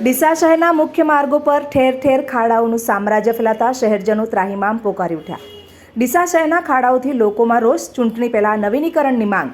ડીસા શહેરના મુખ્ય માર્ગો પર ઠેર ઠેર ખાડાઓનું સામ્રાજ્ય ફેલાતા શહેરજનો ત્રાહિમામ પોકારી ઉઠ્યા. ડીસા શહેરના ખાડાઓથી લોકોમાં રોષ, ચૂંટણી પહેલા નવીનીકરણની માંગ.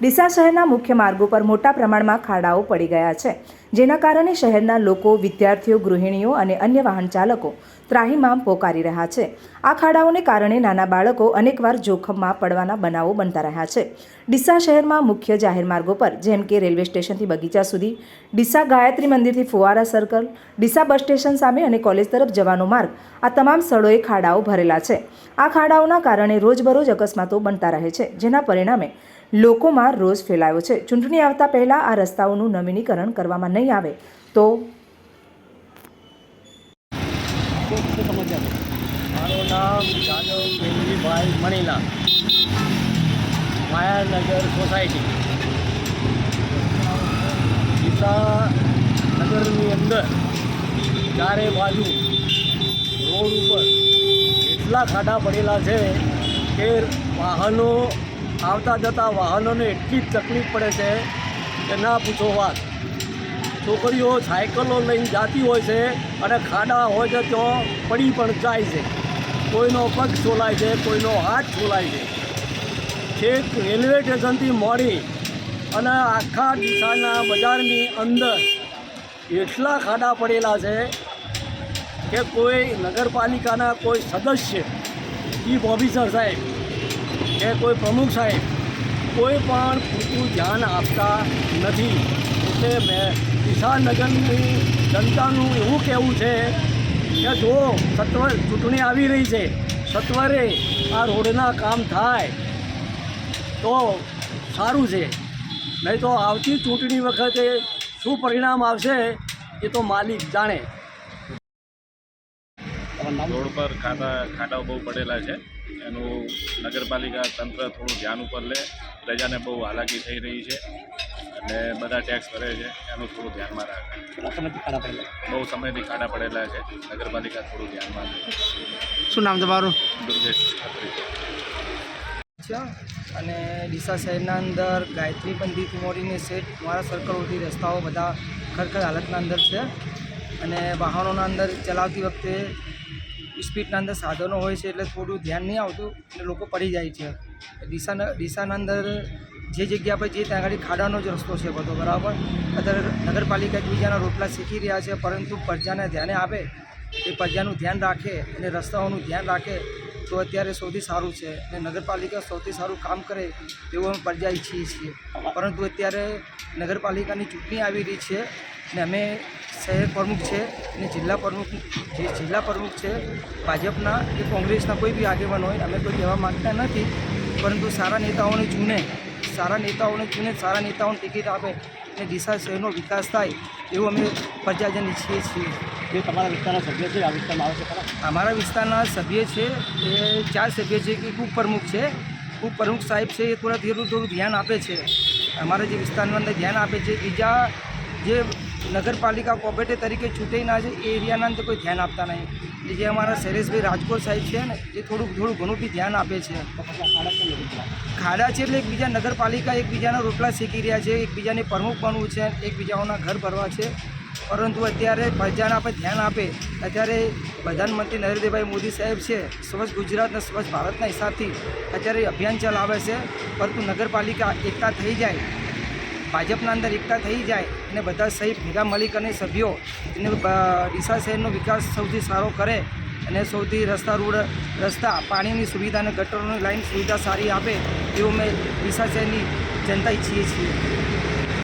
ડીસા શહેરના મુખ્ય માર્ગો પર મોટા પ્રમાણમાં ખાડાઓ પડી ગયા છે, જેના કારણે શહેરના લોકો, વિદ્યાર્થીઓ, ગૃહિણીઓ અને અન્ય વાહન ચાલકો ત્રાહિમામ પોકારી રહ્યા છે. આ ખાડાઓને કારણે નાના બાળકો અનેકવાર જોખમમાં પડવાના બનાવો બનતા રહ્યા છે. ડીસા શહેરમાં મુખ્ય જાહેર માર્ગો પર, જેમ કે રેલવે સ્ટેશનથી બગીચા સુધી, ડીસા ગાયત્રી મંદિરથી ફુવારા સર્કલ, ડીસા બસ સ્ટેશન સામે અને કોલેજ તરફ જવાનો માર્ગ, આ તમામ સ્થળોએ ખાડાઓ ભરેલા છે. આ ખાડાઓના કારણે રોજબરોજ અકસ્માતો બનતા રહે છે, જેના પરિણામે લોકોમાં રોષ ફેલાયો છે. ચૂંટણી આવતા પહેલાં આ રસ્તાઓનું નવીનીકરણ કરવામાં નહીં આવે તો મારું નામ જાદવ કેન્દ્રીભાઈ મણીલા માયાનગર સોસાયટી. ગીતાનગરની નગરની અંદર ચારે બાજુ રોડ ઉપર એટલા ખાડા પડેલા છે કે વાહનો આવતા જતા વાહનોને એટલી તકલીફ પડે છે કે ના પૂછો વાત. છોકરીઓ સાયકલો લઈને જાતી હોય છે અને ખાડા હોય છે તો પડી પણ જાય છે. કોઈનો પગ છોલાય છે, કોઈનો હાથ છોલાય છે. છેક રેલવે સ્ટેશનથી મોડી અને આખા ડીસાના બજારની અંદર એટલા ખાડા પડેલા છે કે કોઈ નગરપાલિકાના કોઈ સદસ્ય, ચીફ ઓફિસર સાહેબ કે કોઈ પ્રમુખ સાહેબ કોઈ પણ પૂરતું ધ્યાન આપતા નથી. એટલે મેં દિશાનગરની જનતાનું એવું કહેવું છે કે જો સત્વર ચૂંટણી આવી રહી છે, સત્વરે આ રોડના કામ થાય, તો સારું છે. નહીં તો આવતી ચૂંટણી વખતે શું પરિણામ આવશે એ તો માલિક જાણે. રોડ પર ખાડા ખાડાઓ બહુ પડેલા છે. એનું નગરપાલિકા તંત્ર થોડું ધ્યાન ઉપર લે. પ્રજાને બહુ હાલાકી થઈ રહી છે. અને બધા ટેક્સ ભરે છે. એનું થોડું ધ્યાનમાં રાખે. બહુ સમયથી ખાડા પડેલા છે. નગરપાલિકા થોડું ધ્યાનમાં લે. શું નામ તમારું? દુર્ગેશ ખત્રી. અને ડીસા શહેરના અંદર ગાયત્રી બંદીથી મોડીને સેટ મારા સર્કલ સુધી રસ્તાઓ બધા ખરેખર હાલતના અંદર છે. અને વાહનોના અંદર ચલાવતી વખતે સ્પીડના અંદર સાધનો હોય છે એટલે થોડું ધ્યાન નહીં આવતું એટલે લોકો પડી જાય છે. ડીસાના ડીસાના અંદર જે જગ્યા પર જે ત્યાં આગળ ખાડાનો જ રસ્તો છે બધો, બરાબર? અત્યારે નગરપાલિકા એકબીજાના રોટલા શીખી રહ્યા છે, પરંતુ પ્રજાને ધ્યાને આપે, એ પ્રજાનું ધ્યાન રાખે અને રસ્તાઓનું ધ્યાન રાખે તો અત્યારે સૌથી સારું છે અને નગરપાલિકા સૌથી સારું કામ કરે એવું અમે પ્રજા ઈચ્છીએ છીએ. પરંતુ અત્યારે નગરપાલિકાની ચૂંટણી આવી રહી છે અને અમે શહેર પ્રમુખ છે અને જિલ્લા પ્રમુખ જે જિલ્લા પ્રમુખ છે ભાજપના કે કોંગ્રેસના કોઈ બી આગેવાન હોય અમે કોઈ કહેવા માગતા નથી. પરંતુ સારા નેતાઓને ચૂને સારા નેતાઓને ચૂને સારા નેતાઓને ટિકિટ આપે અને ડીસા શહેરનો વિકાસ થાય એવું અમે પ્રજાજન ઈચ્છીએ છીએ. જે તમારા વિસ્તારના સભ્ય છે આ વિસ્તારમાં આવે છે ખરા? અમારા વિસ્તારના સભ્ય છે એ ચાર સભ્ય છે કે ઉપપ્રમુખ છે. ઉપપ્રમુખ સાહેબ છે એ થોડા થોડું થોડું ધ્યાન આપે છે. અમારા જે વિસ્તારના અંદર ધ્યાન આપે છે. બીજા જે નગરપાલિકા કોર્પોરેટર તરીકે ચૂંટાઈના છે, એ એરિયાના અંદર કોઈ ધ્યાન આપતા નહીં. જે અમારા શૈલેષભાઈ રાજકોટ સાહેબ છે ને, એ થોડું થોડું ઘણું બી ધ્યાન આપે છે. ખાડા છે એટલે એકબીજા નગરપાલિકા એકબીજાના રોટલા શીખી રહ્યા છે, એકબીજાને પ્રમુખ બનવું છે, એકબીજાઓના ઘર ભરવા છે. પરંતુ અત્યારે પ્રજાને પર ધ્યાન આપે. અત્યારે પ્રધાનમંત્રી નરેન્દ્રભાઈ મોદી સાહેબ છે, સ્વચ્છ ગુજરાત અને સ્વચ્છ ભારતના હિસાબથી અત્યારે અભિયાન ચલાવે છે. પરંતુ નગરપાલિકા એકતા થઈ જાય. ભાજપના અંદર એકતા થઈ જાય અને બધા સહી ભેગા મળી અને સભ્યો એને ડીસા શહેરનો વિકાસ સૌથી સારો કરે અને સૌથી રસ્તા રોડ, રસ્તા પાણીની સુવિધા અને ગટરોની લાઈન સુવિધા સારી આપે તેવું અમે ડીસા શહેરની જનતા ઈચ્છીએ છીએ.